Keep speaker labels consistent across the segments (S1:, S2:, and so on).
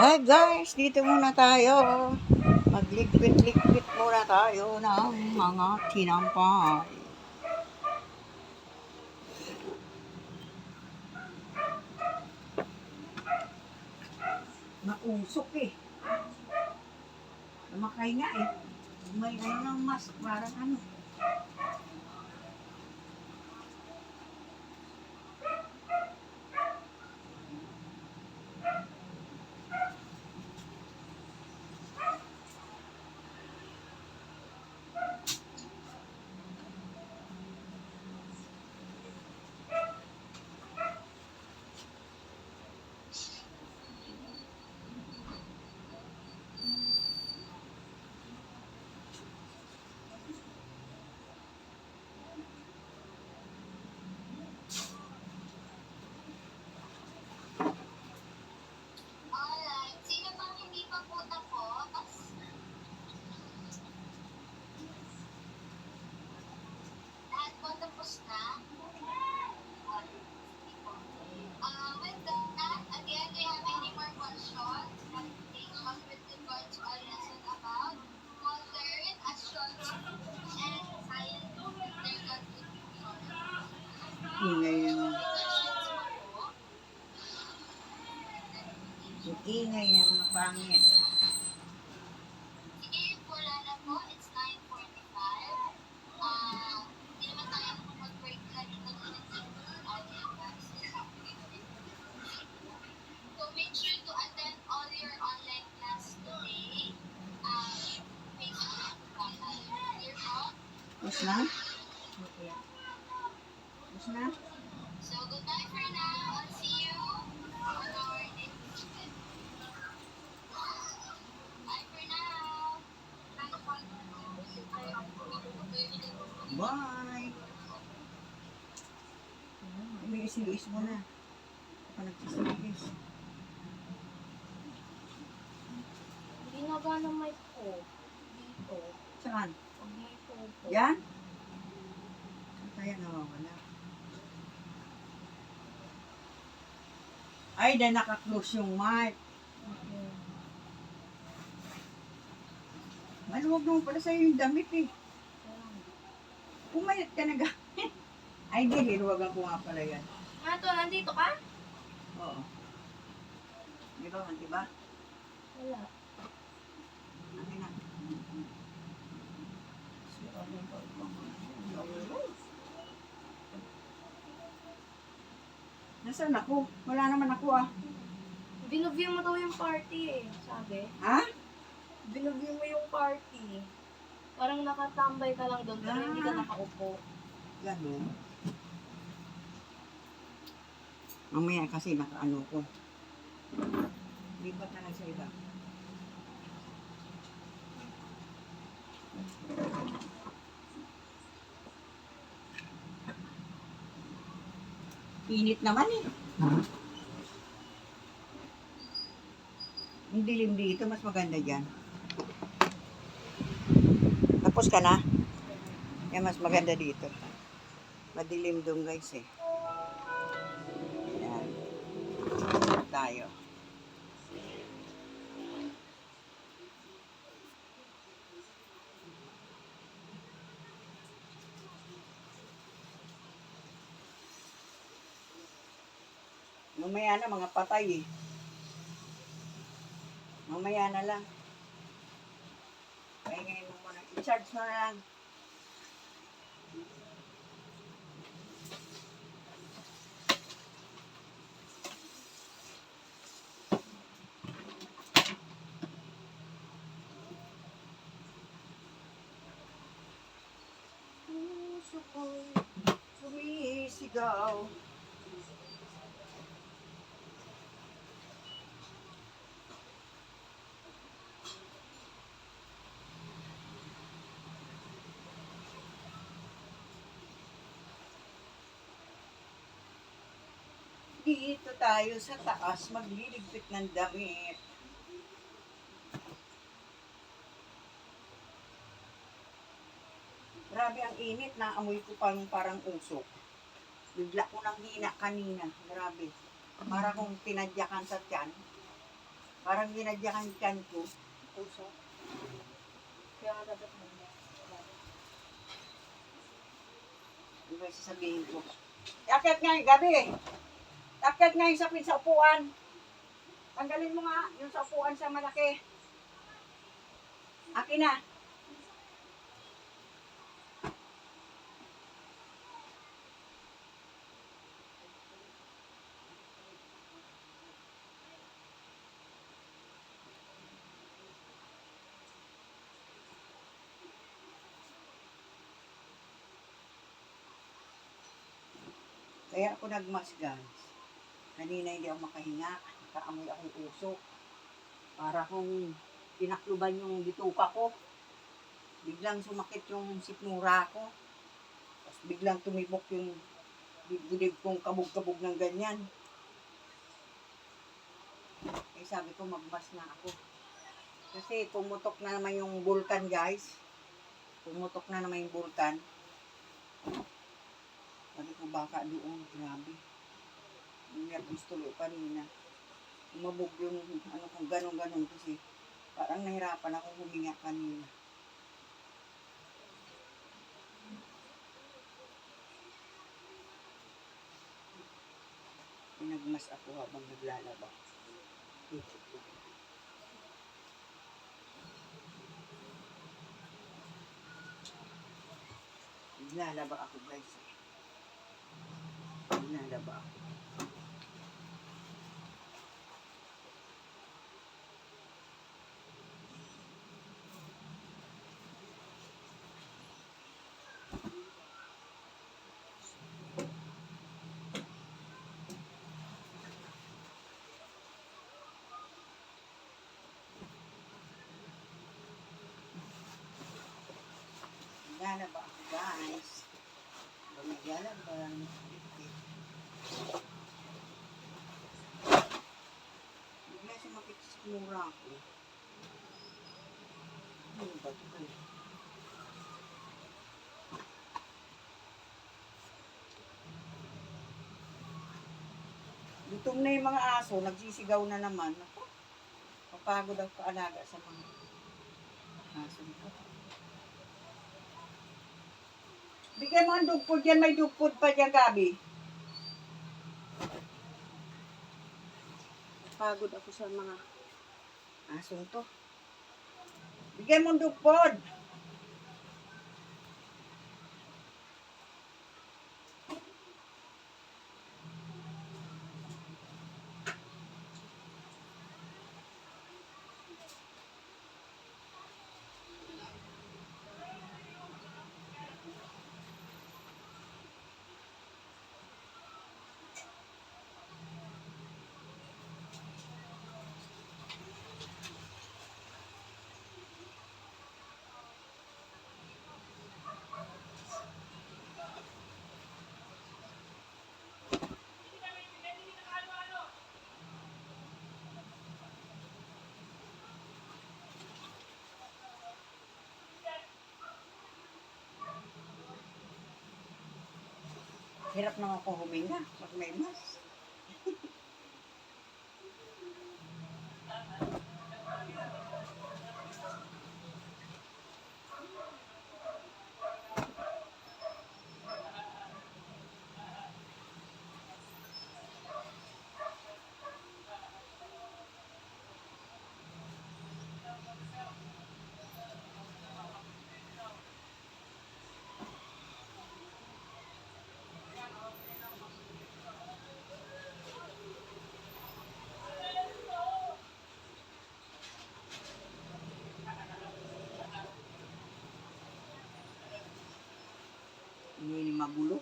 S1: Hi guys, dito muna tayo. Magligpit-ligpit muna tayo ng mga tinampay. Nausok eh. Namakay nga eh. May ano ng mask, parang ano. Ingay? Ang ingay ng pangit.
S2: Na?
S1: Tapos na?
S2: So good night for now. I'll see you on our next. Bye for now.
S1: Bye! May isilis mo na. Ako nagsisilis.
S3: Hindi na gano'ng mic ko. Dito.
S1: Saan?
S3: May po.
S1: Yan? Kaya nawawala? Ay, na naka-close yung mic. Maluwag naman pala sa'yo yung damit eh. Pumayat ka na gamit. Ay, di, liruwagan ko nga pala yan.
S3: Ah, to, nandito ka?
S1: Oo. Di ba, di ba?
S3: Wala.
S1: Ano na? Nasaan ako? Wala naman ako ah.
S3: Binuview mo daw yung party eh, sabi.
S1: Ha?
S3: Binuview mo yung party. Parang nakatambay ka lang doon, pero hindi ka
S1: Ah.
S3: nakaupo.
S1: Ganun. Mamaya kasi nakaano ko. Lipat na lang sa iba. Init naman eh. Ang dilim dito, mas maganda dyan. Tapos ka na? Yan, mas maganda dito. Madilim doon guys eh. Yan. Tayo. Mamaya na mga patay eh. Mamaya na lang. Kaya ngayon mo muna. I-charge mo na lang. Puso ko'y sumisigaw. Dito tayo sa taas magliligpit ng damit. Grabe ang init, naamoy ko pang parang usok. Bigla ko nang hina kanina, grabe. Para kung tinadyakan sa tiyan. Parang ginadyakan kan ko.
S3: Puso. Kaya nga dapat mo.
S1: Ano ba sasabihin ko? Akit nga yung gabi. Akit nga yung sapin sa upuan. Tanggalin mo nga yung sa upuan sa malaki. Akin na. Kaya ako nagmas guys. Kanina hindi ako makahinga. Nakaamoy akong usok. Para kung pinakluban yung bituka ko. Biglang sumakit yung sikmura ko. Tapos biglang tumibok yung dibdib kong kabog-kabog ng ganyan. Eh sabi ko magmas na ako. Kasi pumutok na naman yung bulkan guys. Pumutok na naman yung bulkan. Sabi ko baka doon, grabe. Yung nervous tuloy kanina. Umabog yung ano kung ganun-ganun kasi parang nahirapan ako huminga kanina. Pinagmas ako habang naglalaba. Isip ko. Naglalaba ako guys. Naglalaba ako. Naglalaba ako guys. Lumigalaban. Bigla sumakit sa mura ko. Ano ba ito? Gutom na yung mga aso, nagsisigaw na naman. Ako, papagod ako kaalaga sa mga aso nito. Bigyan mo ang dugpod yan, may dugpod pa dyan, Gabi. Pagod ako sa mga asong to. Bigyan mo ang dugpod. Hirap na ako huminga pag may mas. Hindi ni magulo.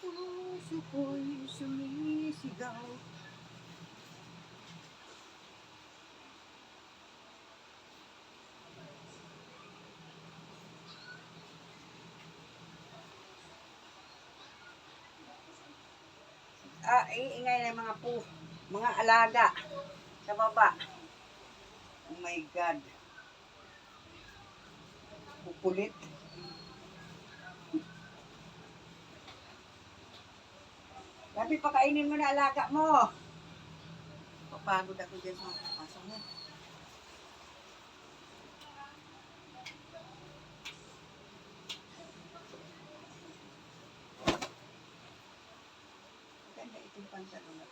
S1: Puso ko'y sumisigaw. Ah, iingay na mga po, mga alaga sa baba. Oh my God. Pupulit. Gabi, pakainin mo na alaga mo. Papagod ako dyan sa mga kaso mo. Maganda itong pantalon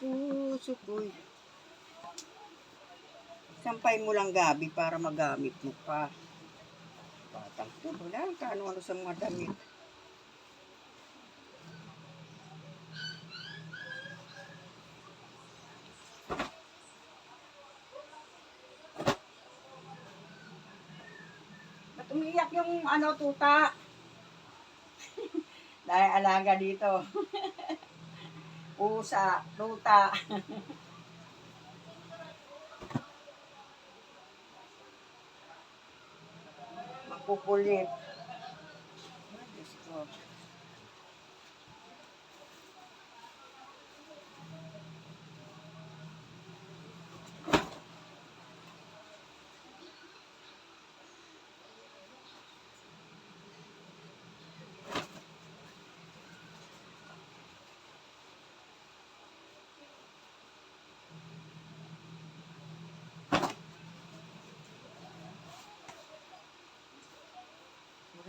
S1: Puso ko'y. Sampay mo lang gabi para magamit mo pa. Batang to, wala ka ano-ano sa mga damit. Ba't umiiyak yung ano, tuta? Dahil alaga dito. Pusa, tuta. Makukulit. Ay, Diyos ko.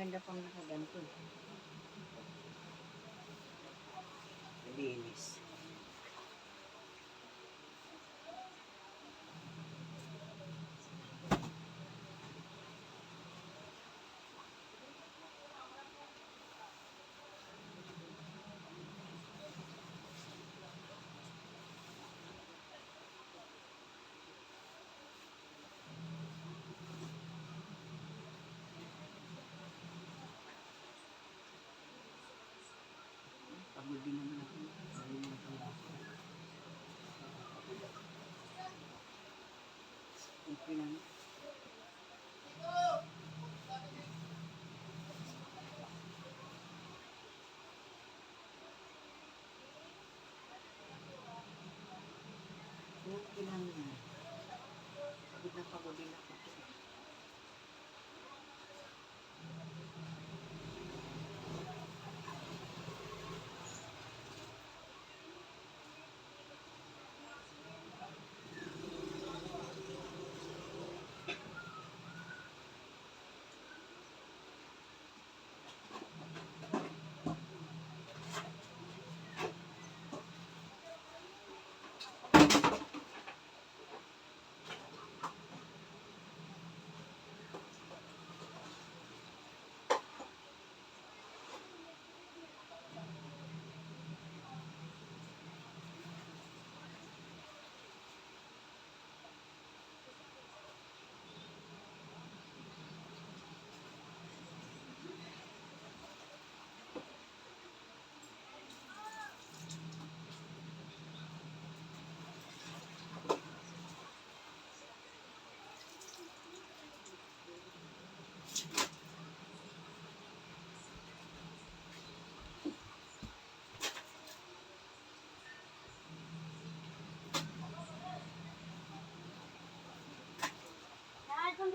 S1: Maganda pang nakaganto. Linis. Okay lang.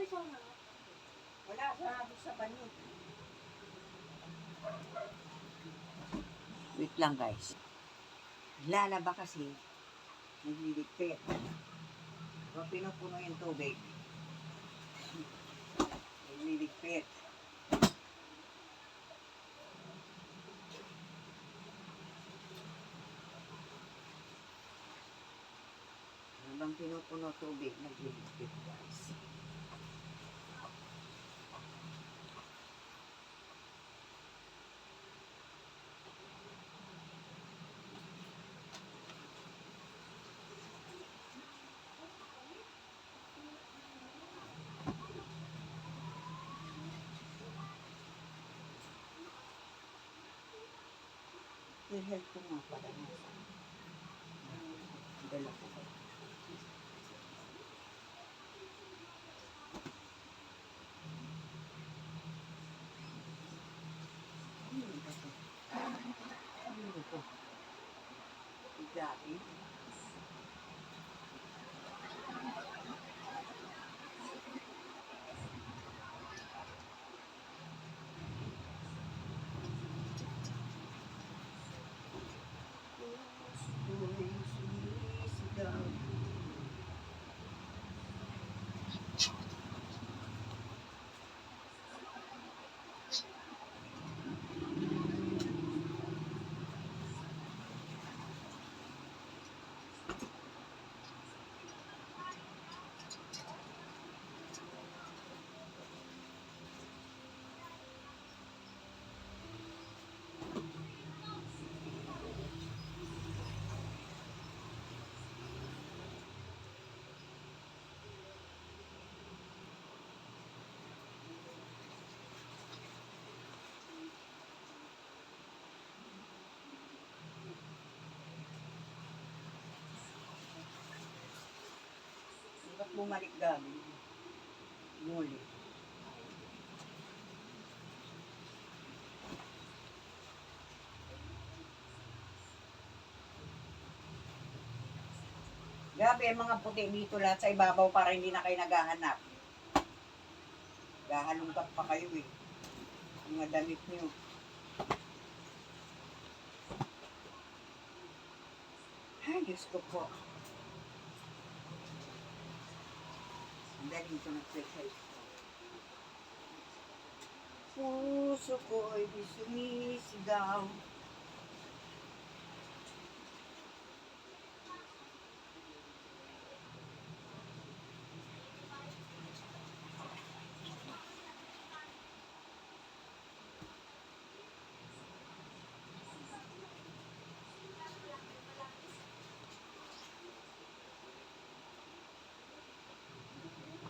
S1: Wala, sarado sa banyo. Wait lang guys. Lalaba kasi. Nagliligpit. So, pinupuno yung tubig. Nagliligpit. Habang pinupuno tubig, nagliligpit guys. I-help ko nga pala na sa dala ko. Ano bumalik gabi. Muli. Gabi, mga puti dito lahat sa ibabaw para hindi na kayo naghahanap. Gahalungkat pa kayo eh. Mga damit niyo. Ay, Diyos ko po. Galing ko nag-exercise ko. Puso ko ay sumisigaw.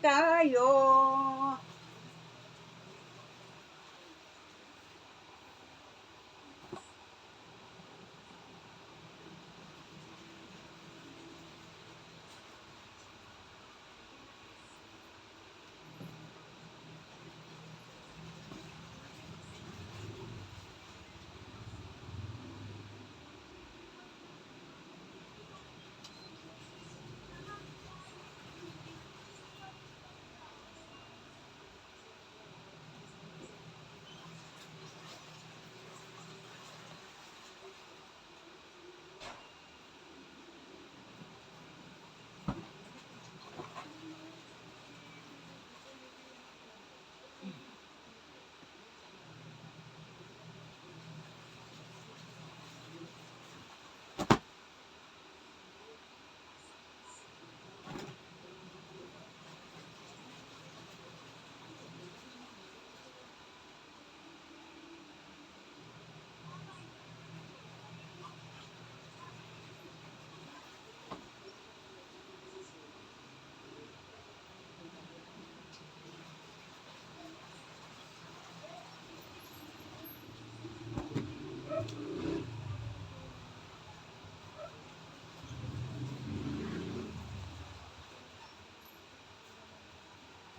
S1: 加油。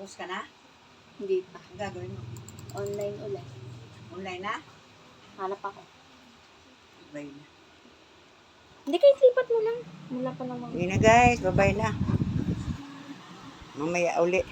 S1: Post ka na?
S3: Hindi pa.
S1: Ang gagawin mo?
S3: Online ulit.
S1: Online na?
S3: Hanap ako.
S1: Bye na.
S3: Hindi kayo lipat mo lang. Wala pa namang.
S1: Hindi na guys, bye-bye na. Mamaya uli.